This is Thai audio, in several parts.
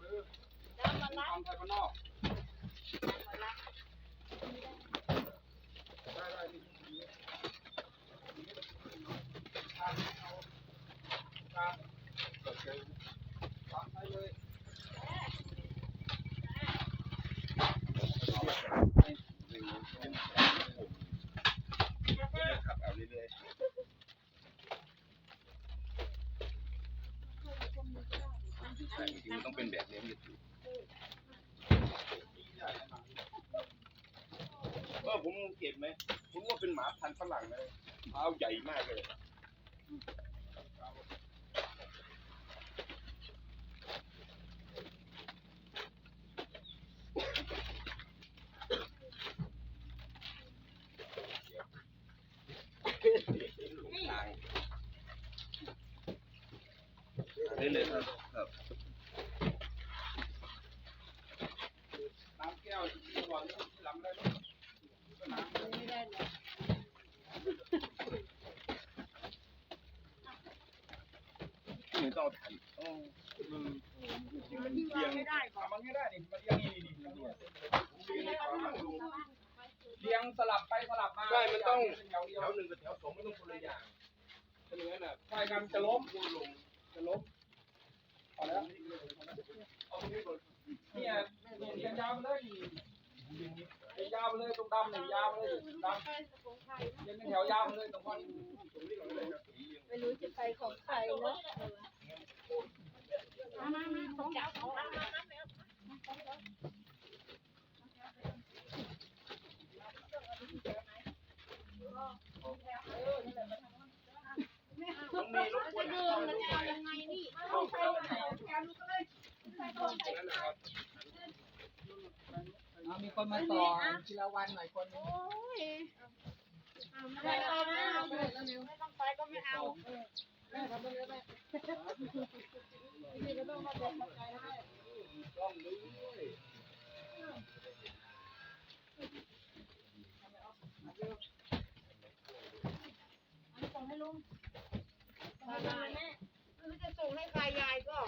เด้อน้ำมาล้างทำไทยบ้านนอก น้ำมาล้าง ได้ได้นี่นี่ทานเอาทานเกิดเจอทานไปเลย ขับเอาเรื่อยๆ แต่จริงๆมันต้องเป็นแบบนี้มันจะถูกเออผมเก็บไหมผมว่าเป็นหมาพันธุ์ฝรั่งเลยเท้าใหญ่มากเลย ได้เลยครับครับ น้ำแก้วที่วางหลังได้ไหมน้ำ ไม่ได้เลย ไม่ต้อง เอาถ่านอ๋อมันที่วางไม่ได้ก่อนทำมันไม่ได้นี่มันเรียงนี่นี่เรียงสลับไปสลับมาใช่มันต้องแถวหนึ่งกับแถวสองไม่ต้องคนละอย่างถ้าอย่างนั้นอะใช่กันจะล้มลงจะล้มพอแล้วเอาตรงนี้ก่อนเนี่ยเนี่ยยาวเลยยาวเลยตรงดำเนี่ยยาวเลยดำเรียงเป็นแถวยาวเลยตรงข้อนี้ตรงได้ครับไม่รู้จะไปของใครเนาะมามามาของ เองเรามามาต้องมีรถกวจะเอายังไงนี่เอาไปไหนแกลูกเลยนั่นนะครับเอามีคนมาต่อทีละวันหน่อยคนนึงโอ้ยไม่ได้เอาไม่เอาไม่ต้องไปก็ไม่เอา แม่ทำได้เลยแม่ นี่ก็ต้องมาบอกมาใจให้ ต้องด้วยส่งให้ลุงมาแม่ไม่จะส่งให้ใครยายก็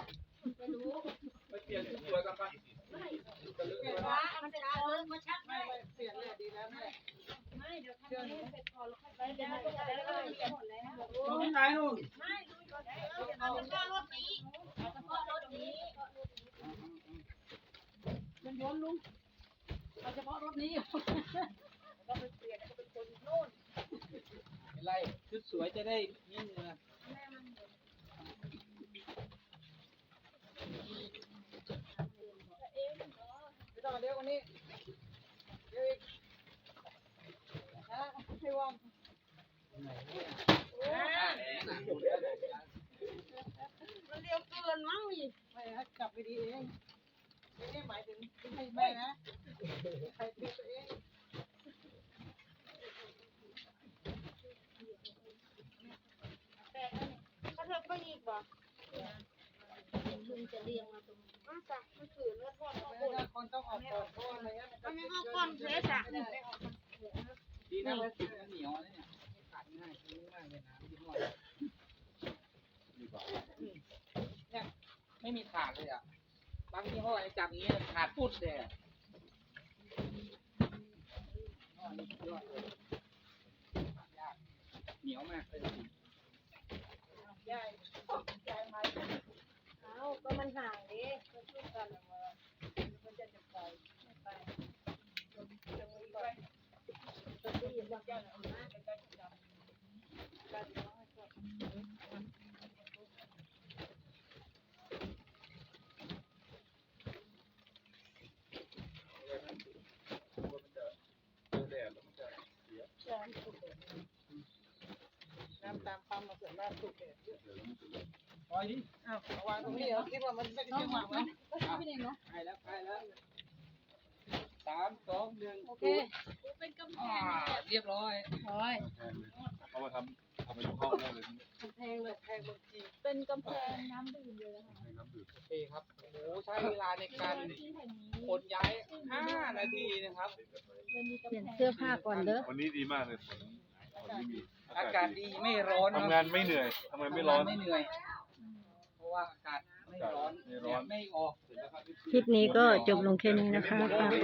ไม่รู้ไปเปลี่ยนชุดสวยกันไปว่ามันจะเอามาชักไม่ไม่เปลี่ยนเลยดีแล้วแม่ไม่เดี๋ยวทำให้เสร็จก่อนแล้วค่อยไปเดี๋ยวมันจะได้เลยหมดแล้วตรงไหนนู่นไม่ดูก่อนเอาเฉพาะรถนี้เอาเฉพาะรถนี้ มันย้อนลุงเอาเฉพาะรถนี้ก็ไปเปลี่ยนก็เป็นคนโน่นอะไรชุดสวยจะได้นี่เนื้อแม่มันไม่ต้องเดี๋ยววันนี้เดี๋ยวอีกนะให้ว่างมันเร็วเกินมั้งนี่ไม่ให้จับไปดีเอง ไม่ได้หมายถึงให้แม่นะใครเป็นตัวเองแปลกนะนี่ก็เธอไปอีกบ่ลุงจะเรียงมาตรงนี้อะจ้ะมันถือเลือดทอดข้าวไม่โพดได้คนต้องออกก่อนเพราะอะไรเงี้ยมันไม่เอาก้อนเพชรอะดีนะว่าติดเหนียวนะเนี่ยขาดง่ายซื้อง่ายเลยนะยี่ห้อเนี่ยไม่มีขาดเลยอะ บางยี่ห้อจับอย่างเงี้ยขาดพุดเลยเหนียวมากเลยยายยายมาเอาก็มันห่างดิก็ช่วยกันมามันจะจะไปไปจะมีไปจะได้ยินว่าแก้วเอามาใกล้ๆจับกันน้อยก็น้ มาเสร็จแล้วสุกเลยปล่อยดิอ้าววางตรงนี้เหรอคิดว่ามันไม่ได้จังหวะมั้ยก็ทำไปเองเนาะไปแล้วไปแล้วสามสองหนึ่งโอเคเป็นกำแพงเรียบร้อยร้อยเอามาทำทำเป็นห้องได้เลยกำแพงเลยแพงบางทีเป็นกำแพงน้ำดื่มเลยนะคะน้ำดื่มโอเคครับโอ้ใช้เวลาในการขนย้ายห้านาทีนะครับเปลี่ยนเสื้อผ้าก่อนเด้อวันนี้ดีมากเลย ฝนฝนไม่มีอากาศดีไม่ร้อนทำงานไม่เหนื่อยทำงานไม่ร้อน ไม่เหนื่อย เพราะว่าอากาศไม่ไม่ร้อน ไม่ออก คลิปนี้ก็จบลงแค่นี้นะคะ